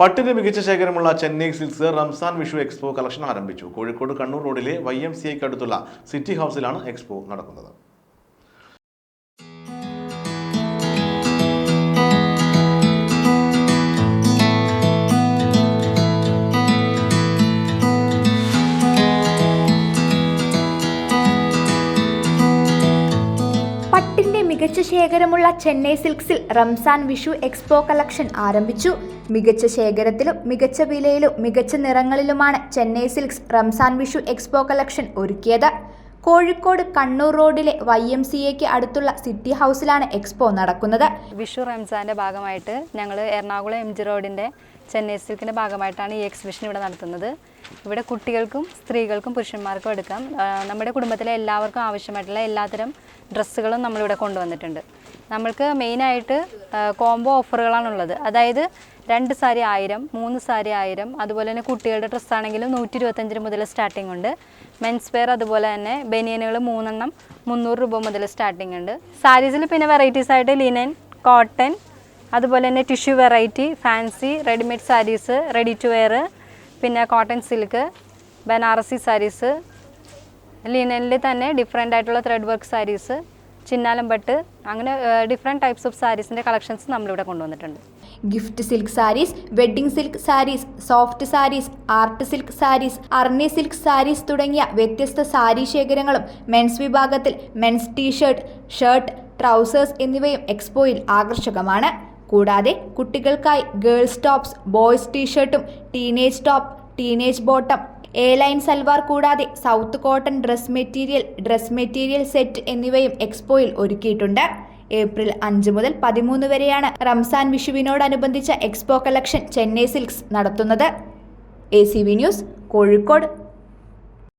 പട്ടിന്റെ മികച്ച ശേഖരമുള്ള Chennai silks Ramzan Vishu expo collection ആരംഭിച്ചു. കോഴിക്കോട് കണ്ണൂർ റോഡിലെ വൈ എം സി അടുത്തുള്ള സിറ്റി ഹൗസിലാണ് എക്സ്പോ നടക്കുന്നത്. മികച്ച ശേഖരമുള്ള ചെന്നൈ സിൽക്സിൽ റംസാൻ വിഷു എക്സ്പോ കളക്ഷൻ ആരംഭിച്ചു. മികച്ച ശേഖരത്തിലും മികച്ച വിലയിലും മികച്ച നിറങ്ങളിലുമാണ് Chennai Silks Ramzan Vishu expo collection ഒരുക്കിയത്. കോഴിക്കോട് കണ്ണൂർ റോഡിലെ വൈ എം സി എക്ക് അടുത്തുള്ള സിറ്റി ഹൗസിലാണ് എക്സ്പോ നടക്കുന്നത്. വിഷു റംസാന്റെ ഭാഗമായിട്ട് ഞങ്ങൾ എറണാകുളം എം ജി റോഡിന്റെ ചെന്നൈ സിൽക്കിന്റെ ഭാഗമായിട്ടാണ് ഈ എക്സിബിഷൻ ഇവിടെ നടത്തുന്നത്. ഇവിടെ കുട്ടികൾക്കും സ്ത്രീകൾക്കും പുരുഷന്മാർക്കും എടുക്കാം. നമ്മുടെ കുടുംബത്തിലെ എല്ലാവർക്കും ആവശ്യമായിട്ടുള്ള എല്ലാത്തരം ഡ്രസ്സുകളും നമ്മളിവിടെ കൊണ്ടുവന്നിട്ടുണ്ട്. നമ്മൾക്ക് മെയിനായിട്ട് കോംബോ ഓഫറുകളാണുള്ളത് അതായത് രണ്ട് സാരി ആയിരം മൂന്ന് സാരി ആയിരം അതുപോലെ തന്നെ കുട്ടികളുടെ ഡ്രസ്സാണെങ്കിലും നൂറ്റി ഇരുപത്തഞ്ചിന് മുതൽ സ്റ്റാർട്ടിംഗ് ഉണ്ട്. മെൻസ് വെയർ അതുപോലെ തന്നെ ബനിയനുകൾ മൂന്നെണ്ണം മുന്നൂറ് രൂപ മുതൽ സ്റ്റാർട്ടിംഗ് ഉണ്ട്. സാരീസിൽ പിന്നെ വെറൈറ്റീസ് ആയിട്ട് ലിനൻ കോട്ടൺ അതുപോലെ തന്നെ tissue variety fancy readymade sarees ready to wear പിന്നെ കോട്ടൺ സിൽക്ക് ബനാറസി സാരീസ് ലിനനിൽ തന്നെ ഡിഫറെന്റ് ആയിട്ടുള്ള ത്രെഡ് വർക്ക് സാരീസ് ചിന്നാലമ്പട്ട് അങ്ങനെ ഡിഫറെന്റ് ടൈപ്സ് ഓഫ് സാരീസിന്റെ കളക്ഷൻസ് നമ്മളിവിടെ കൊണ്ടുവന്നിട്ടുണ്ട്. Gift silk sarees wedding silk sarees soft sarees art silk sarees Arni silk sarees തുടങ്ങിയ വ്യത്യസ്ത സാരി ശേഖരങ്ങളും മെൻസ് വിഭാഗത്തിൽ men's T shirt shirt trousers എന്നിവയും എക്സ്പോയിൽ ആകർഷകമാണ്. കൂടാതെ കുട്ടികൾക്കായി ഗേൾസ് ടോപ്സ് ബോയ്സ് ടീഷർട്ടും teenage top teenage bottom A line salwar കൂടാതെ south cotton dress material dress material set എന്നിവയും എക്സ്പോയിൽ ഒരുക്കിയിട്ടുണ്ട്. ഏപ്രിൽ അഞ്ച് മുതൽ പതിമൂന്ന് വരെയാണ് റംസാൻ വിഷുവിനോടനുബന്ധിച്ച എക്സ്പോ കളക്ഷൻ ചെന്നൈ സിൽക്സ് നടത്തുന്നത്. A news Kozhikode.